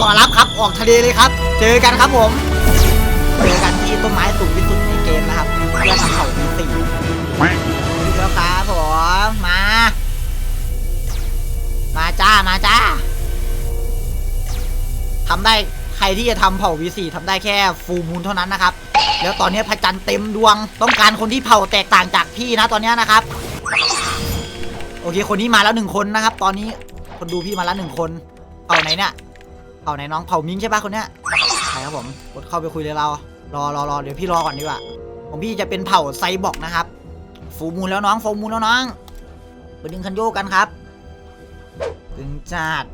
ก่อรับครับออกทะเลเลยครับ เจอกันครับผมเจอกันที่ต้นไม้สูงที่สุดในเกมนะครับเพื่อทำเผามีสี่เดี๋ยวครับผมมา มาจ้ามาจ้าทำได้ใครที่จะทำเผ่า V4 ทำได้แค่ฟูมูลเท่านั้นนะครับ แล้วตอนนี้พระจันทร์เต็มดวง ต้องการคนที่เผ่าแตกต่างจากพี่นะตอนนี้นะครับ โอเค คนนี้มาแล้วหนึ่งคนนะครับ ตอนนี้คนดูพี่มาแล้วหนึ่งคน เผ่าไหนเนี่ย เผ่าไหนน้องเผ่ามิงใช่ปะคนเนี้ยใช่ครับผมกดเข้าไปคุยเลยเรา รอรอรอเดี๋ยวพี่รอก่อนดีกว่าของพี่จะเป็นเผ่าไซบอร์กนะครับ ฟูมูลแล้วน้องฟูมูลแล้วน้องไปดึงคันโยกกันครับดึงจัด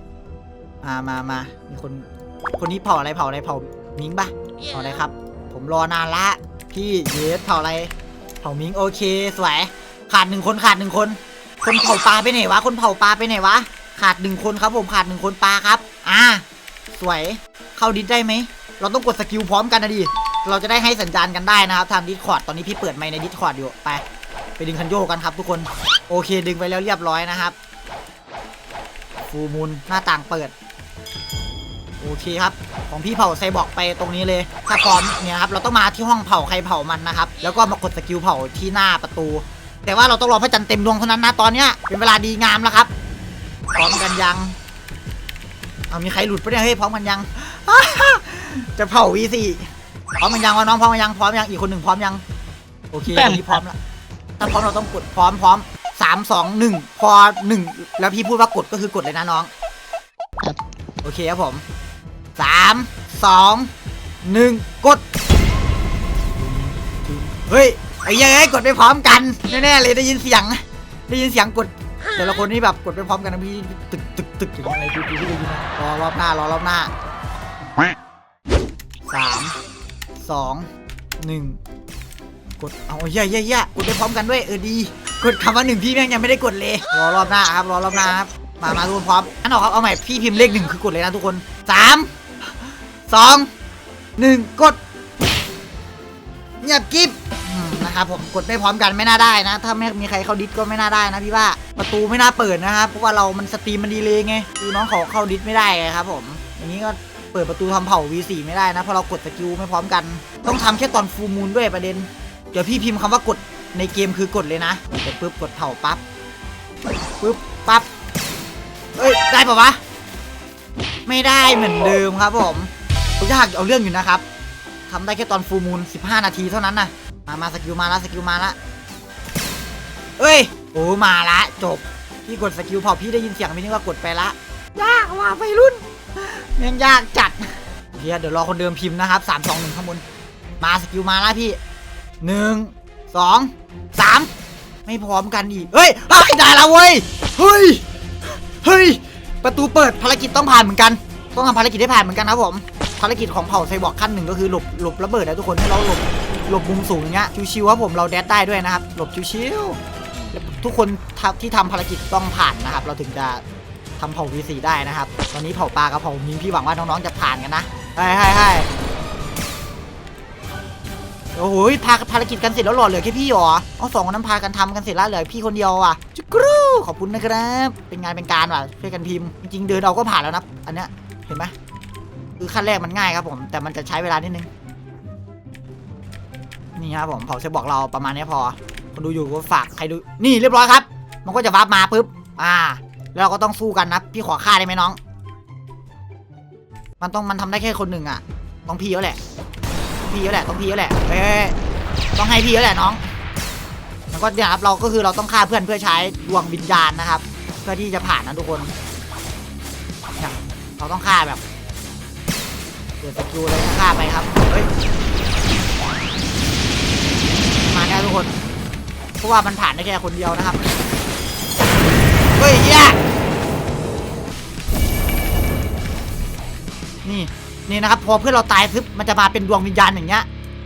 มามามามีคนคนนี้เผ่าอะไรเผ่าอะไรเผ่ามิงปะเผ่าอะไรครับ ผมรอนานละพี่เยสเผ่าอะไรเผ่ามิงโอเคสวยขาดหนึ่งคนขาดหนึ่งคน คนเผาปลาไปไหนวะ คนเผาปลาไปไหนวะ ขาดหนึ่งคนครับผมขาดหนึ่งคนปลาครับ อ่า สวย เข้าดิสได้ไหม เราต้องกดสกิลพร้อมกันนะดิ เราจะได้ให้สัญญาณกันได้นะครับทางดิสคอร์ดตอนนี้พี่เปิดไมค์ในดิสคอร์ดอยู่ ไป ไปดึงคันโยกกันครับทุกคน โอเค ดึงไปแล้วเรียบร้อยนะครับฟูมูลหน้าต่างเปิด โอเคครับ ของพี่เผาไซบอร์กไปตรงนี้เลย ถ้าพร้อมเนี่ยครับ เราต้องมาที่ห้องเผาใครเผามันนะครับ แล้วก็มากดสกิลเผาที่หน้าประตู แต่ว่าเราต้องรอพระจันทร์เต็มดวงเท่านั้นนะ ตอนเนี้ยเป็นเวลาดีงามแล้วครับ พร้อมกันยัง เอามีใครหลุดปะเนี่ยเฮ้ยพร้อมกันยัง จะเผาวีสี่พร้อมกันยังวะน้องพร้อมกันยังพร้อมยังอีกคนหนึ่งพร้อมยัง โอเคอันนี้พร้อมแล้วถ้าพร้อมเราต้องกดพร้อมพร้อมสามสองหนึ่งพอหนึ่งแล้วพี่พูดว่ากดก็คือกดเลยนะน้องครับโอเคครับผมสามสองหนึ่งกด เฮ้ยไอ้เหี้ยังไงกดไปพร้อมกันแน่ๆเลยได้ยินเสียง ได้ยินเสียงกด แต่ละคนนี่แบบกดไปพร้อมกันนะพี่ตึกตึกตึกอย่างอะไรดูดูพี่ได้ยินะรอรอบหน้ารอรอบหน้าสามสองหนึ่งกดเอาเย่เย่เย่กดไปพร้อมกันด้วยเออดีกดคำว่าหนึ่งพี่แม่งยังไม่ได้กดเลยรอรอบหน้าครับรอรอบหน้าครับมามาทุกคนพร้อมอันออกครับเอาใหม่พี่พิมพ์เลขหนึ่งคือกดเลยนะทุกคนสามสองหนึ่งกดเงียบกิ๊บนะครับผมกดไม่พร้อมกันไม่น่าได้นะ ถ้าไม่มีใครเข้าดิสก็ไม่น่าได้นะพี่ว่า ประตูไม่น่าเปิดนะครับ เพราะว่าเรามันสตรีมมันดีเลยไงคือน้องขาเข้าดิสไม่ได้ไงครับผมอย่างนี้ก็เปิดประตูทำเผา V4 ไม่ได้นะเพราะเรากดสกิลไม่พร้อมกัน ต้องทำแค่ตอนฟูมูลด้วยประเด็น เดี๋ยวพี่พิมพ์คำว่ากดในเกมคือกดเลยนะกดปุ๊บกดเผาปั๊บปุ๊บปั๊บเอ้ยได้ปะวะไม่ได้เหมือนเดิมครับผมยากเอาเรื่องอยู่นะครับทำได้แค่ตอนฟูมูล15 นาทีเท่านั้นนะมามาสกิลมาละสกิลมาละเอ้ย โอ้มาละจบ พี่กดสกิลพอพี่ได้ยินเสียงพี่นึกว่ากดไปละ ยากว่ะไปรุ่นยังยากจัดเดี๋ยวเดี๋ยวรอคนเดิมพิมพ์นะครับสามสองหนึ่งข้างบนมาสกิลมาละพี่หนึ่งสองสามไม่พร้อมกันอีก เฮ้ยเฮ้ยได้แล้วเว้ย เฮ้ย เฮ้ย ประตูเปิดภารกิจต้องผ่านเหมือนกัน ต้องทำภารกิจให้ผ่านเหมือนกันนะครับผม ภารกิจของเผ่าไซบอร์กขั้นหนึ่งก็คือหลบหลบระเบิดนะทุกคนให้เราหลบหลบมุมสูงอย่างเงี้ย ชิวๆครับผมเราแดดได้ด้วยนะครับ หลบชิวๆแล้ว ทุกคนที่ทำภารกิจต้องผ่านนะครับ เราถึงจะทำเผ่า V4 ได้นะครับ ตอนนี้เผ่าปลากับเผ่ามิงพี่หวังว่าน้องๆจะผ่านกันนะใช่ใช่ใช่โอ้โหพาภารกิจกันเสร็จแล้วหรอเหลือแค่พี่หรอเอาสองคนนั้นพากันทำกันเสร็จแล้วเหลือพี่คนเดียวอะจุกรูขอบคุณนะครับ เป็นงานเป็นการว่ะช่วยกันพิมพ์ จริงๆเดินเอาก็ผ่านแล้วนะอันเนี้ยเห็นไหมคือขั้นแรกมันง่ายครับผม แต่มันจะใช้เวลานิดนึงนี่ครับผมเผาเซบอกเราประมาณนี้พอ คนดูอยู่ก็ฝากใครดูนี่เรียบร้อยครับ มันก็จะวาร์ปมาปุ๊บอ่า แล้วเราก็ต้องสู้กันนะพี่ขอฆ่าได้ไหมน้อง มันต้องมันทำได้แค่คนหนึ่งอะต้องพี่แล้วแหละ พี่แล้วแหละต้องพี่แล้วแหละเอ้ต้องให้พี่แล้วแหละน้องมันก็เนี่ยครับเราก็คือเราต้องฆ่าเพื่อนเพื่อใช้ดวงวิญญาณนะครับ เพื่อที่จะผ่านนะทุกคนเนี่ยเราต้องฆ่าแบบเปิดสกิลเลยฆ่าไปครับเฮ้ย เพราะว่ามันผ่านได้แค่คนเดียวนะครับ เฮ้ยเฮียนี่นี่นะครับพอเพื่อนเราตายซึบมันจะมาเป็นดวงวิญญาณอย่างเงี้ย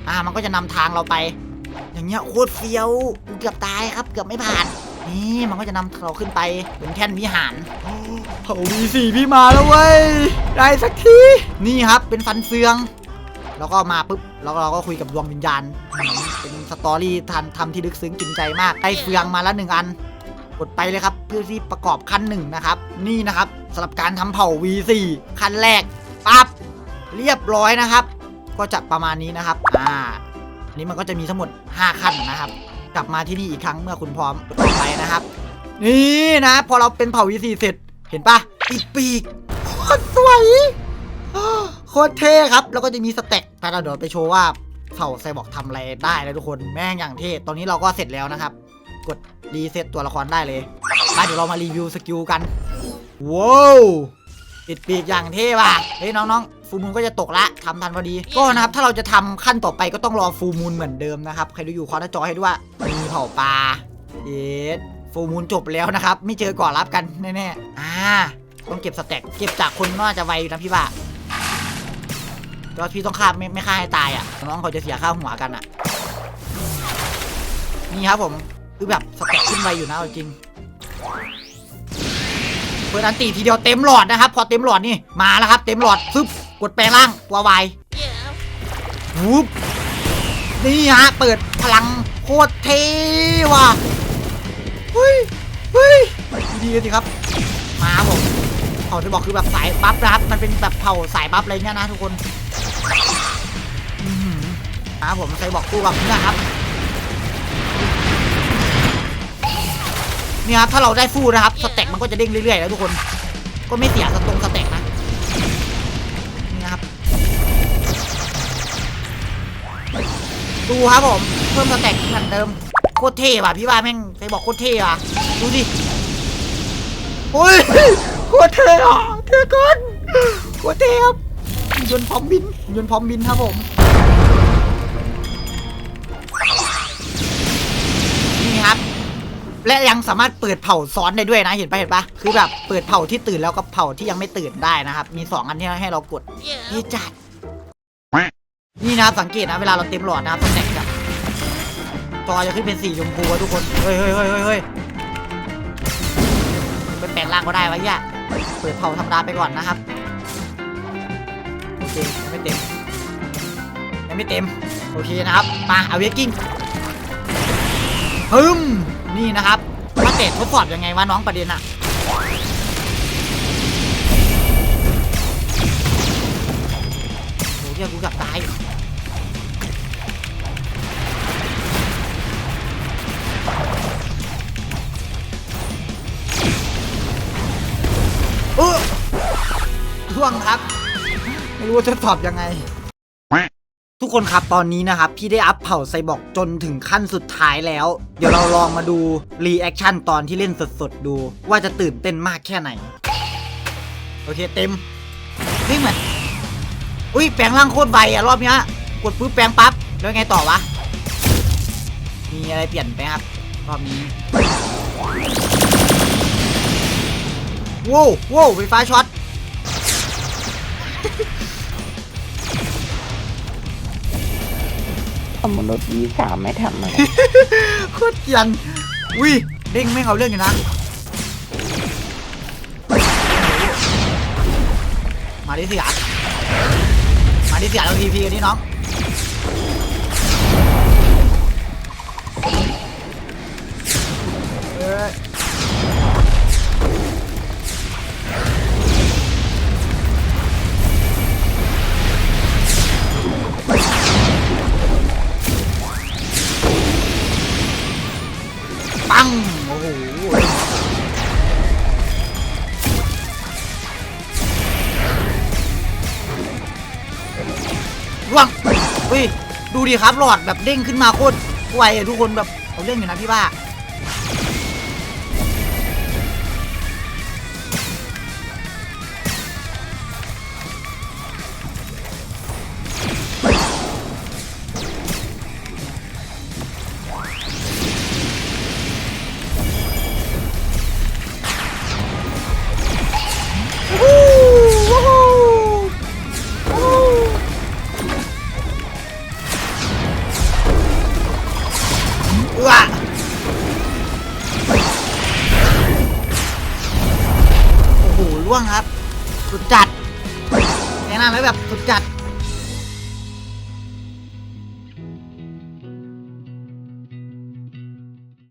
อ่า มันก็จะนำทางเราไป อย่างเงี้ยโคตรเฟี้ยวกูเกือบตายครับ เกือบไม่ผ่าน นี่มันก็จะนำเราขึ้นไปเป็นแท่นวิหารเผ่าวีสี่พี่มาแล้วเว้ยได้สักทีนี่ครับเป็นฟันเฟือง แล้วก็มาปุ๊บแล้วเราก็คุยกับดวงวิญญาณ เป็นสตอรี่ทันทำที่ลึกซึ้งกินใจมากได้เฟืองมาแล้วหนึ่งอัน กดไปเลยครับเพื่อที่ประกอบขั้นหนึ่งนะครับ นี่นะครับสำหรับการทำเผ่า V4 ขั้นแรกปั๊บเรียบร้อยนะครับ ก็จะประมาณนี้นะครับอ่าอันนี้มันก็จะมีทั้งหมด 5 ขั้นนะครับ กลับมาที่นี่อีกครั้งเมื่อคุณพร้อมไปนะครับ นี่นะ พอเราเป็นเผ่าวีซีเสร็จเห็นปะติดปีกโคตรสวย คตรเท่ครับ แล้วก็จะมีสเต็กแต่เราเดี๋ยวไปโชว์ว่าเผ่าไซบอร์กทำอะไรได้แล้วทุกคนแม่งอย่างเท่ตอนนี้เราก็เสร็จแล้วนะครับ กดรีเซ็ตตัวละครได้เลยมาเดี๋ยวเรามารีวิวสกิลกันว้าวติดปีกอย่างเท่ว่ะเฮ้ยน้องๆ ฟูมูลก็จะตกละทำทันพอดี ก็นะครับ ถ้าเราจะทำขั้นต่อไปก็ต้องรอฟูมูลเหมือนเดิมนะครับ ใครดูอยู่ขอหน้าจอให้ด้วยมีเผาปลาเอ็ดฟูมูลจบแล้วนะครับ ไม่เจอก่อนรับกันแน่ๆอ่าต้องเก็บสแต็กเก็บจากคนน่าจะไวนะพี่บ่า ก็พี่ต้องฆ่าไม่ไม่ฆ่าให้ตายอะน้องเขาจะเสียค่าหัวกันอะ นี่ครับผมคือแบบสแต็กขึ้นไวอยู่นะจริงเปิดอันตีทีเดียวเต็มหลอดนะครับ พอเต็มหลอดนี่มาแล้วครับ เต็มหลอดซึบกดแปลงร่างตัววายวูบนี่ฮะเปิดพลังโคตรเท่ว่ะเฮ้ยเฮ้ยดีๆสิครับ มาผมเผ่าที่บอกคือแบบสายบัฟนะครับ มันเป็นแบบเผ่าสายบัฟอะไรเงี้ยนะทุกคน มาครับผมใครบอกคู่กับเพื่อนครับเนี่ยครับถ้าเราได้ฟูนะครับสเต็กมันก็จะเด้งเรื่อยๆแล้วทุกคนก็ไม่เสียสตรงสเต็กนะนี่นะครับดูครับผมเพิ่มสเต็กเหมือนเดิมโคตรเท่ว่ะพี่ว่าแม่งใครบอกโคตรเท่ว่ะดูดิโอ้ยโคตรเท่อะเท่เกินโคตรเท่ครับยนพร้อมบินยนพร้อมบินครับผม นี่ครับ และยังสามารถเปิดเผาซ้อนได้ด้วยนะเห็นปะเห็นปะคือแบบเปิดเผาที่ตื่นแล้วก็เผาที่ยังไม่ตื่นได้นะครับ มี 2 อันที่ให้เรากดนี่จัดนี่นะครับสังเกตนะเวลาเราเต็มหลอดนะครับสแต็กอะจอจะขึ้นเป็นสีชมพูอะทุกคนเฮ้ยเฮ้ยเฮ้ยเฮ้ยเฮ้ยเป็นแปลงร่างก็ได้วะเนี่ยเปิดเผาธรรมดาไปก่อนนะครับโอเคยังไม่เต็มยังไม่เต็ม โอเคนะครับมาเอาเวกกิ้งฮึมนี่นะครับมาเตะทดสอบยังไงวะน้องประเด็นอะโหเรียกกูเกับตายเออท่วงครับ ไม่รู้ว่าทดสอบยังไง ทุกคนครับตอนนี้นะครับ พี่ได้อัพเผ่าไซบอร์กจนถึงขั้นสุดท้ายแล้ว เดี๋ยวเราลองมาดู รีแอคชั่นตอนที่เล่นสดๆ ดู ว่าจะตื่นเต้นมากแค่ไหน โอเคเต็มนี่เหมือนอุ้ยแปลงร่างโคตรไวอะรอบเนี้ยกดปุ๊บแปลงปั๊บแล้วไงต่อวะ มีอะไรเปลี่ยนไหมครับ รอบนี้ว้วว้วไฟฟ้าช็อต มนุษย์วีสามไม่ทำอะไรโคตรยันอุ้ยเด้งไม่เอาเรื่องอยู่นะ มาดิเสียมาดิเสียเราทีพีกันนี่น้องเอ้ ร่วงเฮ้ยดูดิครับหลอดแบบเด้งขึ้นมาโคตรไวอะทุกคนแบบเอาเรื่องอยู่นะพี่ว่า ว้าโอ้โหล่วงครับ สุดจัดแนะนำไว้แบบสุดจัด